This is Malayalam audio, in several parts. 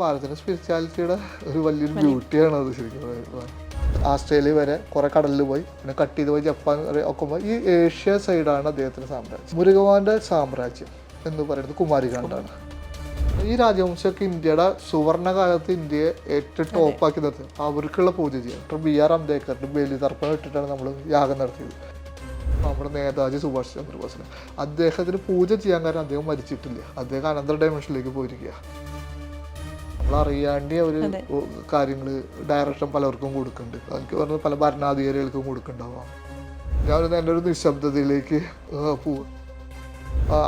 ഭാരതത്തിന്റെ സ്പിരിച്വാലിറ്റിയുടെ ഒരു വലിയൊരു ബ്യൂട്ടിയാണ് അത് ശരിക്കും. ആസ്ട്രേലിയ വരെ കുറെ കടലിൽ പോയി പിന്നെ കട്ട് ചെയ്ത് പോയി ജപ്പാൻ ഒക്കെ പോയി. ഈ ഏഷ്യ സൈഡാണ് അദ്ദേഹത്തിന്റെ സാമ്രാജ്യം. മുരുകവാന്റെ സാമ്രാജ്യം എന്ന് പറയുന്നത് കുമാരികാണ്ടാണ് ഈ രാജവംശമൊക്കെ ഇന്ത്യയുടെ സുവർണകാലത്ത് ഇന്ത്യയെ ഏറ്റവും ടോപ്പാക്കി നിർത്തി. അവർക്കുള്ള പൂജ ചെയ്യാം ഡോക്ടർ ബി ആർ അംബേദ്കറിന്റെ ബലിതർപ്പണം ഇട്ടിട്ടാണ് നമ്മൾ യാഗം നടത്തിയത്. നമ്മുടെ നേതാജി സുഭാഷ് ചന്ദ്രബോസിന്. അദ്ദേഹത്തിന് പൂജ ചെയ്യാൻ കാരണം അദ്ദേഹം മരിച്ചിട്ടില്ല. അദ്ദേഹം അനന്തര ഡയമെൻഷനിലേക്ക് പോയിരിക്കുക നമ്മൾ അറിയാണ്ട് ഒരു കാര്യങ്ങൾ ഡയറക്ഷൻ പലർക്കും കൊടുക്കുന്നുണ്ട് എനിക്ക് പറഞ്ഞ പല ഭരണാധികാരികൾക്കും കൊടുക്കുന്നുണ്ടാവാം ഞാനൊന്ന് എന്റെ ഒരു നിശബ്ദതയിലേക്ക് പോവുക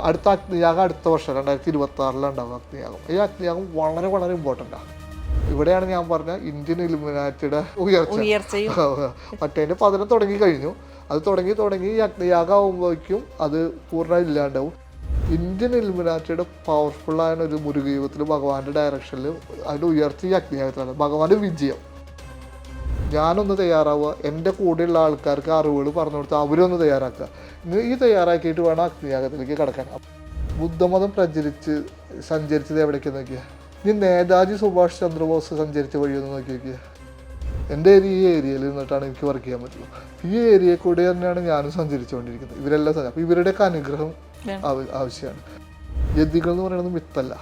അടുത്ത അഗ്നിയാഗം അടുത്ത വർഷം രണ്ടായിരത്തി ഇരുപത്തി ആറിലുണ്ടാവും അഗ്നിയാഗം ഈ അഗ്നിയാഗം വളരെ വളരെ ഇമ്പോർട്ടന്റാണ് ഇവിടെയാണ് ഞാൻ പറഞ്ഞ ഇന്ത്യൻ ഇലുമിനാറ്റിയുടെ ഉയർച്ച. മറ്റേതിന്റെ പതനം തുടങ്ങി കഴിഞ്ഞു. അത് തുടങ്ങി തുടങ്ങി ഈ അഗ്നിയാഗം ആകുമ്പോഴേക്കും അത് പൂർണമായി ഇല്ലാണ്ടാവും ഇന്ത്യൻ ഇലുമിനാറ്റിയുടെ പവർഫുള്ളായ ഒരു മുരുകയുഗത്തിൽ ഭഗവാന്റെ ഡയറക്ഷനിൽ അതിന്റെ ഉയർച്ച ഈ അഗ്നിയാഗത്തിലാണ് ഭഗവാന്റെ വിജയം. ഞാനൊന്ന് തയ്യാറാവുക. എന്റെ കൂടെയുള്ള ആൾക്കാർക്ക് അറിവുകൾ പറഞ്ഞു കൊടുത്ത് അവരൊന്ന് തയ്യാറാക്കുക. ഈ തയ്യാറാക്കിയിട്ട് വേണം അഗ്നിയാഗത്തിലേക്ക് കിടക്കാൻ. ബുദ്ധമതം പ്രചരിച്ച് സഞ്ചരിച്ചത് എവിടേക്ക് നോക്കിയാൽ ഇനി നേതാജി സുഭാഷ് ചന്ദ്രബോസ് സഞ്ചരിച്ച വഴിയൊന്ന് നോക്കി നോക്കിയാൽ എന്റെ ഏരിയ ഈ ഏരിയയിൽ നിന്നിട്ടാണ് എനിക്ക് വർക്ക് ചെയ്യാൻ പറ്റുള്ളൂ. ഈ ഏരിയയിൽ കൂടെ തന്നെയാണ് ഞാനും സഞ്ചരിച്ചുകൊണ്ടിരിക്കുന്നത്. ഇവരെല്ലാം അപ്പോൾ ഇവരുടെയൊക്കെ അനുഗ്രഹം ആവശ്യമാണ്. യതികൾ എന്ന് പറയുന്നത് മിത്തല്ല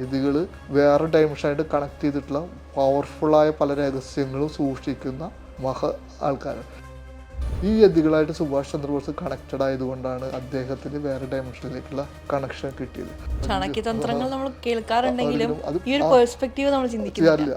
യതികൾ വേറെ ഡയമെൻഷനായിട്ട് കണക്ട് ചെയ്തിട്ടുള്ള പവർഫുള്ളായ പല രഹസ്യങ്ങളും സൂക്ഷിക്കുന്ന മഹ ആൾക്കാരാണ്. ഈ യതികളായിട്ട് സുഭാഷ് ചന്ദ്രബോസ് കണക്റ്റഡ് ആയതുകൊണ്ടാണ് അദ്ദേഹത്തിന് വേറെ ഡയമെൻഷനിലേക്കുള്ള കണക്ഷൻ കിട്ടിയത്. ചാണക്യതന്ത്രങ്ങൾ നമ്മൾ കേൾക്കാറുണ്ടെങ്കിലും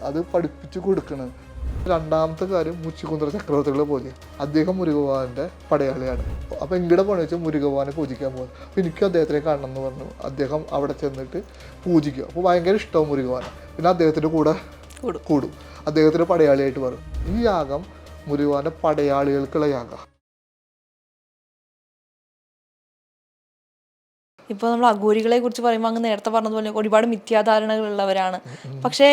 അത് പഠിപ്പിച്ചു കൊടുക്കണം. രണ്ടാമത്തെ കാര്യം മുച്ചിക്കുന്തര ചക്രവർത്തികളെ പൂജ അദ്ദേഹം മുരുകഭവാന്റെ പടയാളിയാണ്. അപ്പൊ എങ്കിടെ പണി വെച്ചാൽ മുരുകഭവാനെ പൂജിക്കാൻ പോകുന്നത് അപ്പൊ എനിക്ക് അദ്ദേഹത്തിനെ കാണണം എന്ന് പറഞ്ഞു. അദ്ദേഹം അവിടെ ചെന്നിട്ട് പൂജിക്കും. അപ്പോൾ ഭയങ്കര ഇഷ്ടവും മുരുകവാന. പിന്നെ അദ്ദേഹത്തിന്റെ കൂടെ കൂടും. അദ്ദേഹത്തിന്റെ അദ്ദേഹത്തിന്റെ പടയാളിയായിട്ട് പറയും. ഈ യാഗം മുരുകവാന്റെ പടയാളികൾക്കുള്ള യാഗം. ഇപ്പോൾ നമ്മൾ അഘോരികളെ കുറിച്ച് പറയുമ്പോൾ അങ്ങ് നേരത്തെ പറഞ്ഞതുപോലെ ഒരുപാട് മിഥ്യാധാരണകളുള്ളവരാണ് പക്ഷേ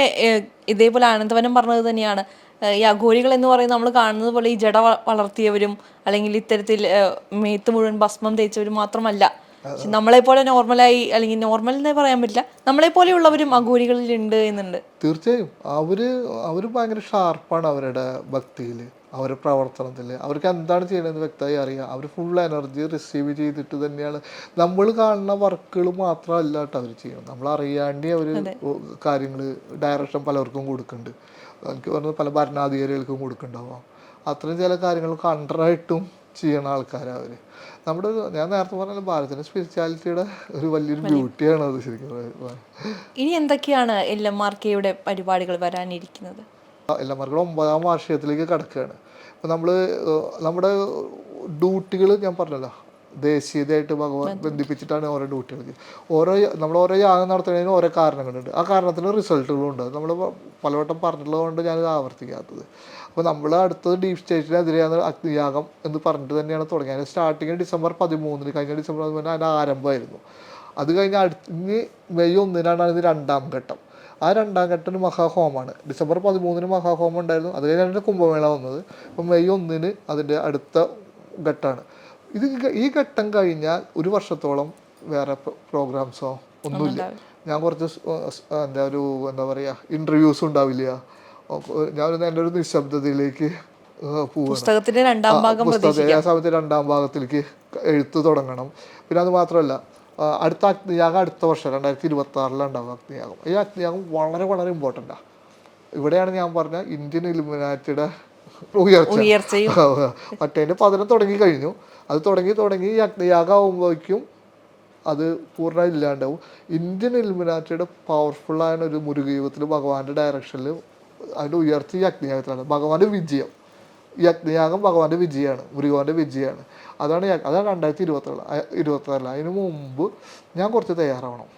ഇതേപോലെ ആനന്ദവനം പറഞ്ഞത് തന്നെയാണ്. ഈ അഘോരികൾ എന്ന് പറയുന്നത് നമ്മൾ കാണുന്നത് പോലെ ഈ ജട വളർത്തിയവരും അല്ലെങ്കിൽ ഇത്തരത്തിൽ മേത്ത് മുഴുവൻ ഭസ്മം തേച്ചവരും മാത്രമല്ല. നമ്മളെ പോലെ നോർമലായി അല്ലെങ്കിൽ നോർമൽ എന്നേ പറയാൻ പറ്റില്ല നമ്മളെ പോലെയുള്ളവരും അഘോരികളിൽ ഉണ്ട് എന്നുണ്ട്. തീർച്ചയായും. അവർ അവർ ഭയങ്കര ഷാർപ്പാണ് അവരുടെ ഭക്തിയിൽ അവരുടെ പ്രവർത്തനത്തിൽ അവർക്ക് എന്താണ് ചെയ്യണമെന്ന് വ്യക്തമായി അറിയാം. അവർ ഫുൾ എനർജി റിസീവ് ചെയ്തിട്ട് തന്നെയാണ്. നമ്മൾ കാണുന്ന വർക്കുകൾ മാത്രമല്ല കേട്ടോ അവർ ചെയ്യണം നമ്മൾ അറിയാണ്ടി അവർ കാര്യങ്ങൾ ഡയറക്ഷൻ പലർക്കും കൊടുക്കുന്നുണ്ട്. എനിക്ക് പറഞ്ഞ പല ഭരണാധികാരികൾക്കും കൊടുക്കുന്നുണ്ടാവാം. അത്രയും ചില കാര്യങ്ങൾ കണ്ടറായിട്ടും ചെയ്യണ ആൾക്കാരാണ് അവർ നമ്മുടെ ഞാൻ നേരത്തെ പറഞ്ഞ ഭാരതത്തിന്റെ സ്പിരിച്വാലിറ്റിയുടെ ഒരു വലിയൊരു ബ്യൂട്ടിയാണ് അത് ശരിക്കും ഇനി എന്തൊക്കെയാണ് എൽ എം ആർ കെയുടെ പരിപാടികൾ വരാനിരിക്കുന്നത്? എല്ലാവർക്കും ഒമ്പതാം വാർഷികത്തിലേക്ക് കിടക്കുകയാണ്. അപ്പോൾ നമ്മൾ നമ്മുടെ ഡ്യൂട്ടികൾ ഞാൻ പറഞ്ഞല്ലോ ദേശീയതയായിട്ട് ഭഗവാൻ ബന്ധിപ്പിച്ചിട്ടാണ് ഓരോ ഡ്യൂട്ടികൾ ഓരോ നമ്മൾ ഓരോ യാഗം നടത്തുന്നതിന് ഓരോ കാരണങ്ങളുണ്ട്. ആ കാരണത്തിന് റിസൾട്ടുകളും ഉണ്ട്. നമ്മൾ പലവട്ടം പറഞ്ഞിട്ടുള്ളത് കൊണ്ട് ഞാനിത് ആവർത്തിക്കാത്തത്. അപ്പോൾ നമ്മൾ അടുത്തത് ഡീപ് സ്റ്റേറ്റിനെതിരെയാണ് അഗ്നിയാഗം എന്ന് പറഞ്ഞിട്ട് തന്നെയാണ് തുടങ്ങിയത്. സ്റ്റാർട്ടിങ് ഡിസംബർ പതിമൂന്നിന് കഴിഞ്ഞ ഡിസംബർ പതിമൂന്നിന് അതിന്റെ ആരംഭമായിരുന്നു. അത് കഴിഞ്ഞ് അടുത്ത് ഇനി മെയ് ഒന്നിനാണ് അതിന് രണ്ടാം ഘട്ടം. ആ രണ്ടാം ഘട്ടം മഹാഹോമാണ്. ഡിസംബർ പതിമൂന്നിന് മഹാഹോമം ഉണ്ടായിരുന്നു. അത് കഴിഞ്ഞാണ് കുംഭമേള വന്നത്. അപ്പം മെയ് ഒന്നിന് അതിന്റെ അടുത്ത ഘട്ടമാണ് ഇത് ഈ ഘട്ടം കഴിഞ്ഞാൽ ഒരു വർഷത്തോളം വേറെ പ്രോഗ്രാംസോ ഒന്നുമില്ല. ഞാൻ കുറച്ച് എന്താ ഒരു എന്താ പറയുക ഇന്റർവ്യൂസ് ഉണ്ടാവില്ല. ഞാൻ എന്റെ ഒരു നിശബ്ദതയിലേക്ക് പുസ്തകത്തിന്റെ രണ്ടാം ഭാഗം പുസ്തകത്തെ ആ സമയത്ത് രണ്ടാം ഭാഗത്തിലേക്ക് എഴുത്ത് തുടങ്ങണം. പിന്നെ അത് മാത്രമല്ല അടുത്ത അഗ്നിയാഗം അടുത്ത വർഷം രണ്ടായിരത്തി ഇരുപത്തി ആറിലുണ്ടാവും അഗ്നിയാഗം ഈ അഗ്നിയാഗം വളരെ വളരെ ഇമ്പോർട്ടന്റാണ് ഇവിടെയാണ് ഞാൻ പറഞ്ഞ ഇന്ത്യൻ ഇലുമിനാറ്റിയുടെ ഉയർച്ച. മറ്റേതിന്റെ പതനം തുടങ്ങി കഴിഞ്ഞു. അത് തുടങ്ങി തുടങ്ങി ഈ അത് പൂർണമായി ഇല്ലാണ്ടാവും. ഇന്ത്യൻ എലിമിനാറ്റിയുടെ പവർഫുള്ളായ ഒരു മുരുകീവത്തിൽ ഭഗവാന്റെ ഡയറക്ഷനിൽ അതിന്റെ ഉയർച്ച ഈ അഗ്നിയാഗത്തിലാണ് ഭഗവാന്റെ വിജയം. ഈ അഗ്നിയാഗം ഭഗവാന്റെ വിജയമാണ്. മുരുകവാന്റെ വിജയമാണ്. അതാണ് അതാണ് രണ്ടായിരത്തി ഇരുപത്തേഴ് ഇരുപത്തിനാലിൽ അതിന് മുമ്പ് ഞാൻ കുറച്ച് തയ്യാറാവണം.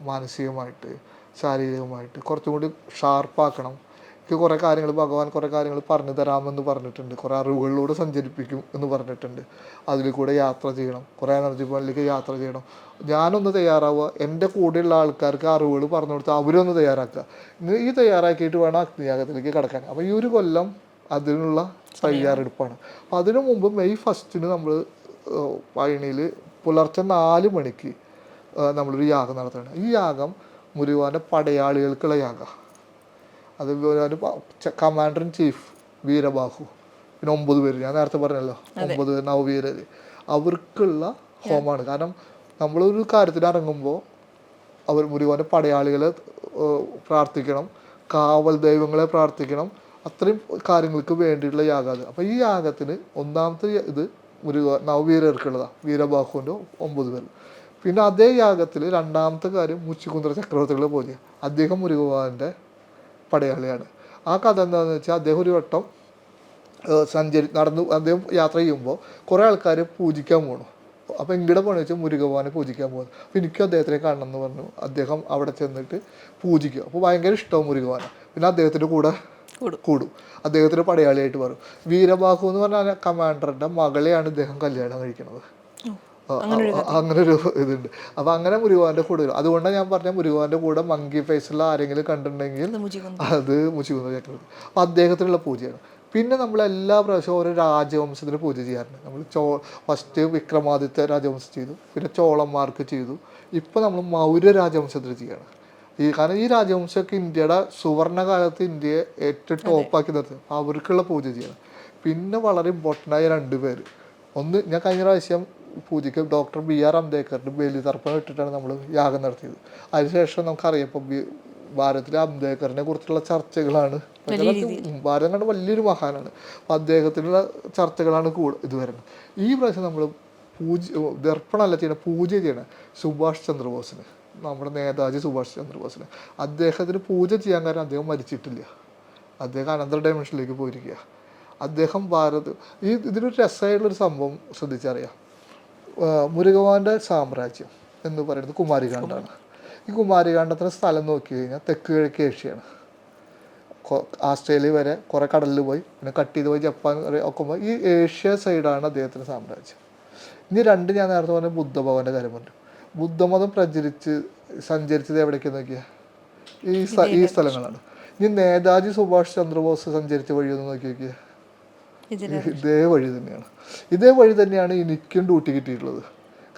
മാനസികമായിട്ട് ശാരീരികമായിട്ട്. കുറച്ചും കൂടി ഷാർപ്പാക്കണം എനിക്ക് കുറേ കാര്യങ്ങൾ ഭഗവാൻ കുറേ കാര്യങ്ങൾ പറഞ്ഞു തരാമെന്ന് പറഞ്ഞിട്ടുണ്ട്. കുറേ അറിവുകളിലൂടെ സഞ്ചരിപ്പിക്കും എന്ന് പറഞ്ഞിട്ടുണ്ട്. അതിൽ കൂടെ യാത്ര ചെയ്യണം. കുറേ എനർജി പോയിന്റിലേക്ക് യാത്ര ചെയ്യണം. ഞാനൊന്ന് തയ്യാറാവുക. എന്റെ കൂടെയുള്ള ആൾക്കാർക്ക് അറിവുകൾ പറഞ്ഞു കൊടുത്ത് അവരൊന്ന് തയ്യാറാക്കുക. ഈ തയ്യാറാക്കിയിട്ട് വേണം അഗ്നിയാഗത്തിലേക്ക് കിടക്കാൻ. അപ്പോൾ ഈ ഒരു കൊല്ലം അതിനുള്ള തയ്യാറെടുപ്പാണ്. അപ്പോൾ അതിനു മുമ്പ് മെയ് ഫസ്റ്റിന് നമ്മൾ പഴനിയിൽ പുലർച്ചെ നാല് മണിക്ക് നമ്മളൊരു യാഗം നടത്തുകയാണ് ഈ യാഗം മുരുവാന്റെ പടയാളികൾക്കുള്ള യാഗ. അത് ഒരു കമാൻഡർ ഇൻ ചീഫ് വീരബാഹു. പിന്നെ ഒമ്പത് പേര്. ഞാൻ നേരത്തെ പറഞ്ഞല്ലോ. ഒമ്പത് പേര് നവവീര അവർക്കുള്ള ഹോമാണ്. കാരണം നമ്മളൊരു കാര്യത്തിന് ഇറങ്ങുമ്പോൾ അവർ മുരുകന്റെ പടയാളികളെ പ്രാർത്ഥിക്കണം. കാവൽ ദൈവങ്ങളെ പ്രാർത്ഥിക്കണം. അത്രയും കാര്യങ്ങൾക്ക് വേണ്ടിയിട്ടുള്ള യാഗം അത്. അപ്പോൾ ഈ യാഗത്തിന് ഒന്നാമത്തെ ഇത് മുരുക നവവീരർക്കുള്ളതാണ് വീരബാഹുവിന്റെ ഒമ്പത് പേര്. പിന്നെ അതേ യാഗത്തിൽ രണ്ടാമത്തെ കാര്യം മുച്ചിക്കുന്തര ചക്രവർത്തികളെ പോലെ അദ്ദേഹം മുരുകവാന്റെ പടയാളിയാണ്. ആ കഥ എന്താണെന്ന് വെച്ചാൽ അദ്ദേഹം ഒരു വട്ടം സഞ്ചരി നടന്നു അദ്ദേഹം യാത്ര ചെയ്യുമ്പോൾ കുറേ ആൾക്കാർ പൂജിക്കാൻ പോകണം അപ്പോൾ ഇങ്ങടെ പോകണമെന്ന് വെച്ചാൽ മുരുകഭവാനെ പൂജിക്കാൻ പോകുന്നു അപ്പോൾ എനിക്ക് അദ്ദേഹത്തിനെ കാണണം എന്ന് പറഞ്ഞു. അദ്ദേഹം അവിടെ ചെന്നിട്ട് പൂജിക്കുക അപ്പോൾ ഭയങ്കര ഇഷ്ടവും മുരുകവാന പിന്നെ അദ്ദേഹത്തിന്റെ കൂടെ കൂടും. അദ്ദേഹത്തിന്റെ പടയാളിയായിട്ട് പറയും വീരബാഹു എന്ന് പറഞ്ഞാൽ കമാൻഡറിന്റെ മകളെയാണ് ഇദ്ദേഹം കല്യാണം കഴിക്കുന്നത് അങ്ങനെ ഒരു ഇതുണ്ട്. അപ്പൊ അങ്ങനെ മുരുകാന്റെ കൂടെ വരും. അതുകൊണ്ടാണ് ഞാൻ പറഞ്ഞ മുരുകാന്റെ കൂടെ മങ്കി ഫേസുള്ള ആരെങ്കിലും കണ്ടിട്ടുണ്ടെങ്കിൽ അത് മുച്ചിക്കുന്ന ചക്രവർത്തി അപ്പൊ അദ്ദേഹത്തിനുള്ള പൂജയാണ്. പിന്നെ നമ്മൾ എല്ലാ പ്രാവശ്യവും ഓരോ രാജവംശത്തിന് പൂജ ചെയ്യാറുണ്ട്. നമ്മൾ ചോ ഫസ്റ്റ് വിക്രമാദിത്യ രാജവംശം ചെയ്തു. പിന്നെ ചോളന്മാർക്ക് ചെയ്തു. ഇപ്പൊ നമ്മൾ മൗര്യ രാജവംശത്തിന് ചെയ്യണം. ഈ കാരണം ഈ രാജവംശമൊക്കെ ഇന്ത്യയുടെ സുവർണകാലത്ത് ഇന്ത്യയെ ഏറ്റവും ടോപ്പാക്കി നിർത്തി. അവർക്കുള്ള പൂജ ചെയ്യണം. പിന്നെ വളരെ ഇമ്പോർട്ടന്റ് ആയ രണ്ട് പേര്. ഒന്ന് ഞാൻ കഴിഞ്ഞ പ്രാവശ്യം പൂജയ്ക്ക് ഡോക്ടർ ബി ആർ അംബേദ്കറിന്റെ ബലിതർപ്പണം ഇട്ടിട്ടാണ് നമ്മൾ യാഗം നടത്തിയത്. അതിനുശേഷം നമുക്കറിയാം ഭാരതത്തിലെ അംബേദ്കറിനെ കുറിച്ചുള്ള ചർച്ചകളാണ്. ഭാരതം കണ്ട വലിയൊരു മഹാനാണ്. അപ്പം അദ്ദേഹത്തിനുള്ള ചർച്ചകളാണ് കൂടുതൽ ഇത് വരുന്നത്. ഈ പ്രാവശ്യം നമ്മൾ പൂജ ദർപ്പണമല്ല ചെയ്യണം പൂജ ചെയ്യണം സുഭാഷ് ചന്ദ്രബോസിന് നമ്മുടെ നേതാജി സുഭാഷ് ചന്ദ്രബോസിന്. അദ്ദേഹത്തിന് പൂജ ചെയ്യാൻ കാരണം അദ്ദേഹം മരിച്ചിട്ടില്ല. അദ്ദേഹം അനന്തര ഡയമെൻഷനിലേക്ക് പോയിരിക്കുക അദ്ദേഹം ഭാരത് ഈ ഇതിനൊരു രസമായിട്ടുള്ളൊരു സംഭവം ശ്രദ്ധിച്ചറിയാം. ആ, മുരുകവാന്റെ സാമ്രാജ്യം എന്ന് പറയുന്നത് കുമാരികാണ്ടാണ്. ഈ കുമാരികാണ്ടത്തിന് സ്ഥലം നോക്കി കഴിഞ്ഞാൽ തെക്ക് കിഴക്ക് ഏഷ്യയാണ്. ആസ്ട്രേലിയ വരെ കുറേ കടലിൽ പോയി പിന്നെ കട്ട് ചെയ്ത് പോയി ജപ്പാൻ ഒക്കെ പോയി. ഈ ഏഷ്യ സൈഡാണ് അദ്ദേഹത്തിന്റെ സാമ്രാജ്യം. ഇനി രണ്ട് ഞാൻ നേരത്തെ പറഞ്ഞ ബുദ്ധഭവന്റെ കാര്യമുണ്ട്. ബുദ്ധമതം പ്രചരിച്ച് സഞ്ചരിച്ചത് എവിടേക്കെന്ന് നോക്കിയാൽ ഈ ഈ സ്ഥലങ്ങളാണ്. ഇനി നേതാജി സുഭാഷ് ചന്ദ്രബോസ് സഞ്ചരിച്ച വഴിയൊന്ന് നോക്കി നോക്കിയാൽ ഇതേ വഴി തന്നെയാണ്. ഇതേ വഴി തന്നെയാണ് എനിക്കും ഡ്യൂട്ടി കിട്ടിയിട്ടുള്ളത്.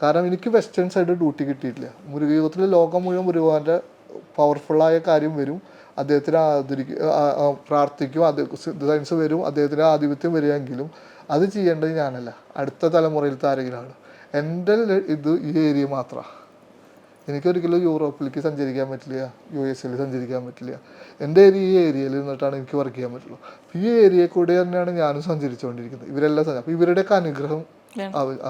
കാരണം എനിക്ക് വെസ്റ്റേൺ സൈഡ് ഡ്യൂട്ടി കിട്ടിയിട്ടില്ല. മുരുകയുഗത്തിൽ ലോകം മുഴുവൻ മുരുകാന്റെ പവർഫുള്ളായ കാര്യം വരും. അദ്ദേഹത്തിന് ആദരിക്കും പ്രാർത്ഥിക്കും. അത് സയൻസ് വരും. അദ്ദേഹത്തിന് ആധിപത്യം വരികയെങ്കിലും അത് ചെയ്യേണ്ടത് ഞാനല്ല. അടുത്ത തലമുറയിലത്തെ ആരെങ്കിലുമാണ് എന്റെ ഇത് ഈ ഏരിയ മാത്രമാണ്. എനിക്കൊരിക്കലും യൂറോപ്പിലേക്ക് സഞ്ചരിക്കാൻ പറ്റില്ല യു എസിൽ സഞ്ചരിക്കാൻ പറ്റില്ല. എന്റെ ഏരിയ ഈ ഏരിയയിൽ നിന്നിട്ടാണ് എനിക്ക് വർക്ക് ചെയ്യാൻ പറ്റുള്ളൂ. ഈ ഏരിയയിൽ കൂടെ തന്നെയാണ് ഞാനും സഞ്ചരിച്ചുകൊണ്ടിരിക്കുന്നത്. ഇവരെല്ലാം അപ്പോൾ ഇവരുടെയൊക്കെ അനുഗ്രഹം.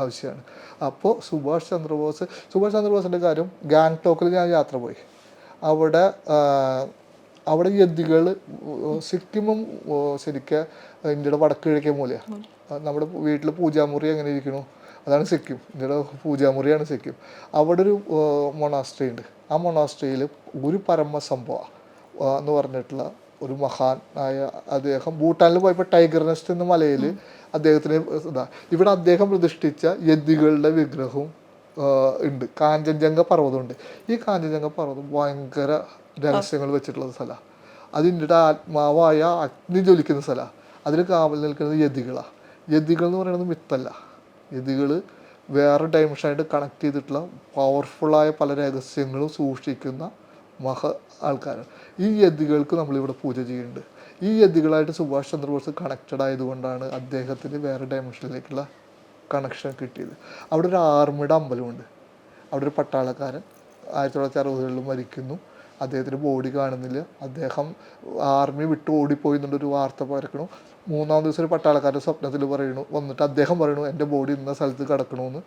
ആവശ്യമാണ്. അപ്പോൾ സുഭാഷ് ചന്ദ്രബോസ് സുഭാഷ് ചന്ദ്രബോസിന്റെ കാര്യം ഗാങ്ടോക്കിൽ ഞാൻ യാത്ര പോയി. അവിടെ അവിടെ യതികൾ സിക്കിമും ശരിക്കും ഇന്ത്യയുടെ വടക്ക് കിഴക്കേ മൂലയാണ് നമ്മുടെ വീട്ടിൽ പൂജാമുറി എങ്ങനെ ഇരിക്കണു? അതാണ് സിക്കിം ഇന്ത്യയുടെ പൂജാമുറിയാണ് സിക്കിം അവിടെ ഒരു മൊണാസ്ട്രി ഉണ്ട്. ആ മൊണാസ്ട്രിയിൽ ഒരു പരമ സംഭവം എന്ന് പറഞ്ഞിട്ടുള്ള ഒരു മഹാൻ ആയ അദ്ദേഹം ഭൂട്ടാനിൽ പോയപ്പോൾ ടൈഗർ നെസ്റ്റ് എന്ന മലയിൽ അദ്ദേഹത്തിന് ഇതാ ഇവിടെ അദ്ദേഹം പ്രതിഷ്ഠിച്ച യതികളുടെ വിഗ്രഹവും ഉണ്ട്. കാഞ്ചൻജംഗ പർവതമുണ്ട്. ഈ കാഞ്ചൻജംഗ പർവതം ഭയങ്കര രഹസ്യങ്ങൾ വെച്ചിട്ടുള്ള സ്ഥലമാണ് അത് ഇന്ത്യയുടെ ആത്മാവായ അഗ്നി ജ്വലിക്കുന്ന സ്ഥലമാണ് അതിൽ കാവൽ നിൽക്കുന്നത് യതികളാണ് യതികൾ എന്ന് പറയുന്നത് മിത്തല്ല. യതികൾ വേറെ ഡയമെൻഷനായിട്ട് കണക്ട് ചെയ്തിട്ടുള്ള പവർഫുള്ളായ പല രഹസ്യങ്ങളും സൂക്ഷിക്കുന്ന മഹ ആൾക്കാരാണ്. ഈ യതികൾക്ക് നമ്മളിവിടെ പൂജ ചെയ്യുന്നുണ്ട്. ഈ യതികളായിട്ട് സുഭാഷ് ചന്ദ്രബോസ് കണക്റ്റഡ് ആയതുകൊണ്ടാണ് അദ്ദേഹത്തിന് വേറെ ഡയമെൻഷനിലേക്കുള്ള കണക്ഷൻ കിട്ടിയത്. അവിടെ ഒരു ആർമിയുടെ അമ്പലമുണ്ട്. അവിടെ ഒരു പട്ടാളക്കാരൻ ആയിരത്തി തൊള്ളായിരത്തി അറുപതുകളിൽ മരിക്കുന്നു. അദ്ദേഹത്തിന്റെ ബോഡി കാണുന്നില്ല. അദ്ദേഹം ആർമി വിട്ട് ഓടിപ്പോയി എന്നുള്ളൊരു വാർത്ത പരക്കണു മൂന്നാം ദിവസം ഒരു പട്ടാളക്കാരന്റെ സ്വപ്നത്തിൽ പറയണു വന്നിട്ട് അദ്ദേഹം പറയണു എന്റെ ബോഡി ഇന്ന സ്ഥലത്ത് കിടക്കണമെന്ന്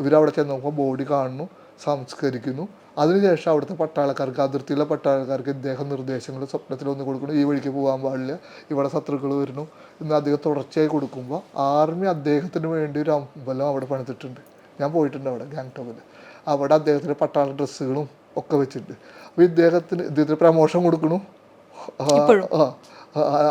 ഇവരവിടെ ചെന്ന് നോക്കുമ്പോൾ ബോഡി കാണുന്നു സംസ്കരിക്കുന്നു. അതിനുശേഷം അവിടുത്തെ പട്ടാളക്കാർക്ക് അതിർത്തിയിലെ പട്ടാളക്കാർക്ക് ഇദ്ദേഹം നിർദ്ദേശങ്ങൾ സ്വപ്നത്തിൽ ഒന്ന് കൊടുക്കണം ഈ വഴിക്ക് പോകാൻ പാടില്ല. ഇവിടെ ശത്രുക്കൾ വരുന്നു. ഇന്ന് അദ്ദേഹം തുടർച്ചയായി കൊടുക്കുമ്പോൾ ആർമി അദ്ദേഹത്തിന് വേണ്ടി ഒരു അമ്പലം അവിടെ പണിതിട്ടുണ്ട്. ഞാൻ പോയിട്ടുണ്ട് അവിടെ ഗാങ്ടോക്കിൽ അവിടെ അദ്ദേഹത്തിന്റെ പട്ടാള ഡ്രസ്സുകളും ഒക്കെ വെച്ചിട്ട്. അപ്പോൾ ഇദ്ദേഹത്തിന് ഇദ്ദേഹത്തിന് പ്രമോഷൻ കൊടുക്കണു.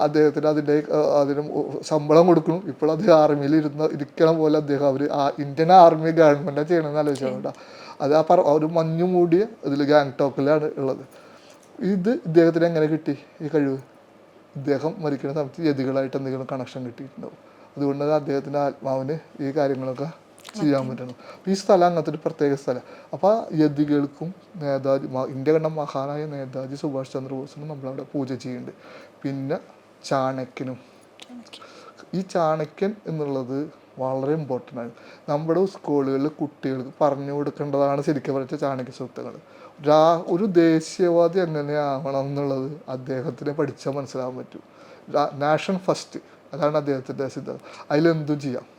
അദ്ദേഹത്തിന് അതിന്റെ അതിന് ശമ്പളം കൊടുക്കണം. ഇപ്പോൾ ആർമിയിൽ ഇരുന്ന ഇരിക്കണ പോലെ അദ്ദേഹം അവർ ആ ഇന്ത്യൻ ആർമി ഗവൺമെന്റാണ് ചെയ്യണമെന്ന് ആലോചിച്ചാൽ കേട്ടോ അത് ആ പറ ഒരു മഞ്ഞു മൂടിയ ഇതിൽ ഗാങ്ടോക്കിലാണ് ഉള്ളത്. ഇത് ഇദ്ദേഹത്തിന് എങ്ങനെ കിട്ടി ഈ കഴിവ്? ഇദ്ദേഹം മരിക്കുന്ന സമയത്ത് യതികളായിട്ട് എന്തെങ്കിലും കണക്ഷൻ കിട്ടിയിട്ടുണ്ടാവും. അതുകൊണ്ടാണ് അദ്ദേഹത്തിന്റെ ആത്മാവിന് ഈ കാര്യങ്ങളൊക്കെ ചെയ്യാൻ പറ്റുന്നത് അപ്പൊ ഈ സ്ഥലം അങ്ങനത്തെ ഒരു പ്രത്യേക സ്ഥലം. അപ്പോൾ യതികൾക്കും നേതാജി ഇന്ത്യ കണ്ട മഹാനായ നേതാജി സുഭാഷ് ചന്ദ്രബോസിനും നമ്മളവിടെ പൂജ ചെയ്യുന്നുണ്ട്. പിന്നെ ചാണക്യനും. ഈ ചാണക്യൻ എന്നുള്ളത് വളരെ ഇമ്പോർട്ടന്റ് ആണ്. നമ്മുടെ സ്കൂളുകളിൽ കുട്ടികൾക്ക് പറഞ്ഞു കൊടുക്കേണ്ടതാണ് ശരിക്കും പറഞ്ഞ ചാണക്യ സ്വത്തുകൾ രാ ഒരു ദേശീയവാദി എങ്ങനെയാവണം എന്നുള്ളത് അദ്ദേഹത്തിനെ പഠിച്ചാൽ മനസ്സിലാകാൻ പറ്റും. നാഷൻ ഫസ്റ്റ് അതാണ് അദ്ദേഹത്തിന്റെ സിദ്ധാന്തം. അതിലെന്തും ചെയ്യാം.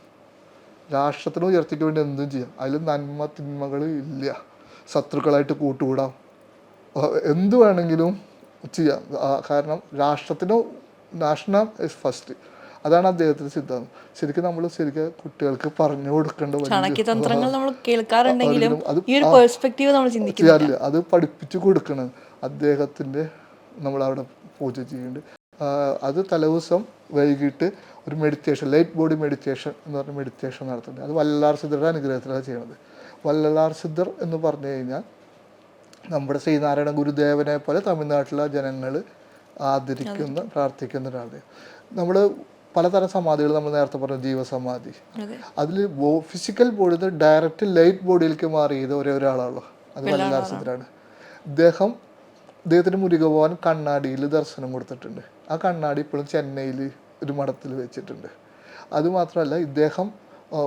രാഷ്ട്രത്തിന് ഉയർത്തിക്ക് വേണ്ടി എന്തും ചെയ്യാം. അതിൽ നന്മ തിന്മകൾ ഇല്ല. ശത്രുക്കളായിട്ട് കൂട്ടുകൂടാം. എന്ത് വേണമെങ്കിലും ചെയ്യാം. കാരണം രാഷ്ട്രത്തിന് നാഷണൽ ഇസ് ഫസ്റ്റ് അതാണ് അദ്ദേഹത്തിന്റെ സിദ്ധാന്തം. ശരിക്കും നമ്മൾ ശരിക്കും കുട്ടികൾക്ക് പറഞ്ഞു കൊടുക്കേണ്ട ചാണക്യതന്ത്രങ്ങൾ നമ്മൾ കേൾക്കാറുണ്ടെങ്കിലും അത് ഈ ഒരു പെർസ്പെക്റ്റീവ് നമ്മൾ അത് പഠിപ്പിച്ചു കൊടുക്കണം. അദ്ദേഹത്തിന്റെ നമ്മളവിടെ പൂജ ചെയ്യുന്നുണ്ട്. അത് അത് തലേദിവസം വൈകിട്ട് ഒരു മെഡിറ്റേഷൻ ലൈറ്റ് ബോഡി മെഡിറ്റേഷൻ എന്ന് പറഞ്ഞ മെഡിറ്റേഷൻ നടത്തുന്നത് അത് വല്ലാർ സിദ്ധരുടെ അനുഗ്രഹത്തിലാണ് ചെയ്യുന്നത് വല്ലാർ സിദ്ധർ എന്ന് പറഞ്ഞു കഴിഞ്ഞാൽ നമ്മുടെ ശ്രീനാരായണ ഗുരുദേവനെ പോലെ തമിഴ്നാട്ടിലെ ജനങ്ങൾ ആദരിക്കുന്ന പ്രാർത്ഥിക്കുന്ന ഒരാളെ നമ്മൾ പലതരം സമാധികൾ നമ്മൾ നേരത്തെ പറഞ്ഞ ജീവസമാധി. അതെ. അതിൽ ഫിസിക്കൽ ബോഡി ഡയറക്റ്റ് ലൈറ്റ് ബോഡിയിലേക്ക് മാറിയത് ഒരേ ഒരാളാണല്ലോ. അത് വല്ലാർ സിദ്ധരാണ്. ദേഹം അദ്ദേഹത്തിന് മുരുക പോകാൻ കണ്ണാടിയിൽ ദർശനം കൊടുത്തിട്ടുണ്ട്. ആ കണ്ണാടി ഇപ്പോഴും ചെന്നൈയിൽ ഒരു മഠത്തിൽ വെച്ചിട്ടുണ്ട്. അതുമാത്രമല്ല ഇദ്ദേഹം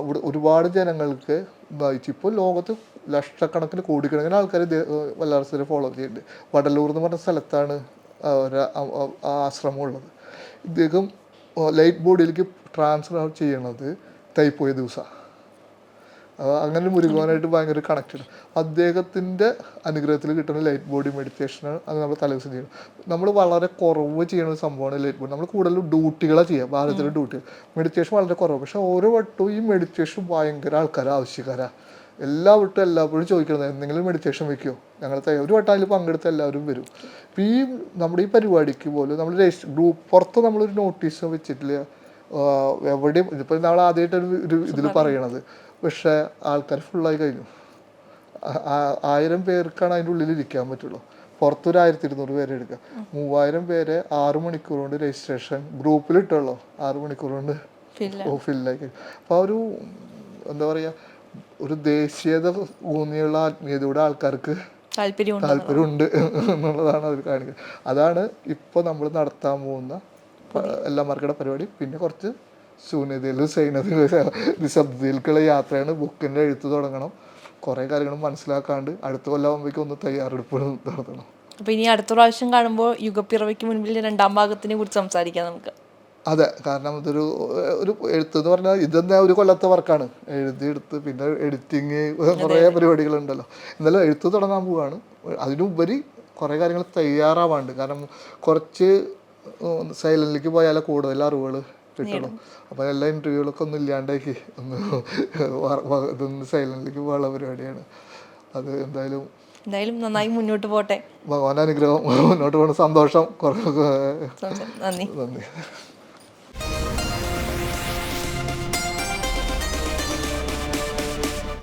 ഇവിടെ ഒരുപാട് ജനങ്ങൾക്ക് വായിച്ചു ഇപ്പോൾ ലോകത്ത് ലക്ഷക്കണക്കിന് കോടിക്കണക്കിന് ആൾക്കാർ വല്ലാറസിനെ ഫോളോ ചെയ്യുന്നുണ്ട് വടലൂർ എന്ന് പറഞ്ഞ സ്ഥലത്താണ് ആശ്രമം ഉള്ളത്. ഇദ്ദേഹം ലൈറ്റ് ബോഡിയിലേക്ക് ട്രാൻസ്ഫർ ചെയ്യണത് തൈപ്പോയ ദിവസമാണ് അങ്ങനെ മുരുകുവാനായിട്ട് ഭയങ്കര കണക്റ്റഡ് അദ്ദേഹത്തിന്റെ അനുഗ്രഹത്തിൽ കിട്ടുന്ന ലൈറ്റ് ബോഡി മെഡിറ്റേഷനാണ് അത് നമ്മൾ തലേദിവസം ചെയ്യണം. നമ്മൾ വളരെ കുറവ് ചെയ്യുന്ന ഒരു സംഭവമാണ് ലൈറ്റ് ബോഡി നമ്മൾ കൂടുതലും ഡ്യൂട്ടികളാണ് ചെയ്യുക ഭാരതത്തിലെ ഡ്യൂട്ടികൾ മെഡിറ്റേഷൻ വളരെ കുറവ്. പക്ഷേ ഓരോ വട്ടവും ഈ മെഡിറ്റേഷൻ ഭയങ്കര ആൾക്കാരാണ് ആവശ്യക്കാരാണ് എല്ലാ വട്ടവും എല്ലാപ്പോഴും ചോദിക്കുന്നത് എന്തെങ്കിലും മെഡിറ്റേഷൻ വെക്കുമോ ഞങ്ങൾ തയ്യാ- ഒരു വട്ടം അതിൽ പങ്കെടുത്ത് എല്ലാവരും വരും. ഇപ്പം ഈ നമ്മുടെ ഈ പരിപാടിക്ക് പോലും നമ്മൾ ഗ്രൂപ്പ് പുറത്ത് നമ്മളൊരു നോട്ടീസ് വെച്ചിട്ടില്ല. എവിടെയും ഇതിപ്പോൾ നമ്മൾ ആദ്യമായിട്ടൊരു ഒരു ഇതിൽ പറയണത്. പക്ഷേ ആൾക്കാർ ഫുള്ളായി കഴിഞ്ഞു. ആയിരം പേർക്കാണ് അതിന്റെ ഉള്ളിൽ ഇരിക്കാൻ പറ്റുള്ളൂ. പുറത്തൊരു ആയിരത്തി ഇരുന്നൂറ് പേരെ എടുക്കുക. മൂവായിരം പേരെ ആറ് മണിക്കൂർ കൊണ്ട് രജിസ്ട്രേഷൻ ഗ്രൂപ്പിൽ ഇട്ടുള്ളൂ ആറ് മണിക്കൂർ കൊണ്ട് ഫില്ലായി. കഴിഞ്ഞു. അപ്പോൾ ആ ഒരു എന്താ പറയുക ഒരു ദേശീയത ഊന്നിയുള്ള ആത്മീയതയുടെ ആൾക്കാർക്ക് താല്പര്യമുണ്ട് എന്നുള്ളതാണ് അവർ കാണിക്കുന്നത്. അതാണ് ഇപ്പോൾ നമ്മൾ നടത്താൻ പോകുന്ന എല്ലാ മാർക്കയുടെ പരിപാടി. പിന്നെ കുറച്ച് ശൂന്യതയിലും സൈന്യതയിലും നിശബ്ദതയിലേക്കുള്ള യാത്രയാണ് ബുക്കിന്റെ എഴുത്ത് തുടങ്ങണം. കുറേ കാര്യങ്ങൾ മനസ്സിലാക്കാണ്ട് അടുത്ത കൊല്ലാകുമ്പോഴേക്കും ഒന്ന് തയ്യാറെടുപ്പ് നടത്തണം. അപ്പോൾ ഇനി അടുത്ത പ്രാവശ്യം കാണുമ്പോൾ യുഗപ്പിറവയ്ക്ക് മുൻപിൽ രണ്ടാം ഭാഗത്തിനെ കുറിച്ച് സംസാരിക്കാം നമുക്ക്. അതെ കാരണം ഇതൊരു ഒരു എഴുത്ത് എന്ന് പറഞ്ഞാൽ ഇതെന്താ ഒരു കൊല്ലത്തെ വർക്കാണ്. എഴുതിയെടുത്ത് പിന്നെ എഡിറ്റിങ് കുറേ പരിപാടികളുണ്ടല്ലോ. എന്നാലും എഴുത്ത് തുടങ്ങാൻ പോവാണ്. അതിനുപരി കുറേ കാര്യങ്ങൾ തയ്യാറാവാണ്ട്. കാരണം കുറച്ച് സൈലന്റിലേക്ക് പോയാലേ കൂടുതൽ അറിവുകൾ കിട്ടുള്ളൂ അപ്പോൾ എല്ലാ ഇന്റർവ്യൂകളൊക്കെ ഒന്നും ഇല്ലാണ്ടാക്കി ഒന്ന് ഇതൊന്ന് സൈലന്റിലേക്ക് പോകാനുള്ള പരിപാടിയാണ്. അത് എന്തായാലും എന്തായാലും നന്നായി മുന്നോട്ട് പോട്ടെ. ഭഗവാന്റെ അനുഗ്രഹം മുന്നോട്ട് പോകുന്ന സന്തോഷം. നന്ദി. നന്ദി.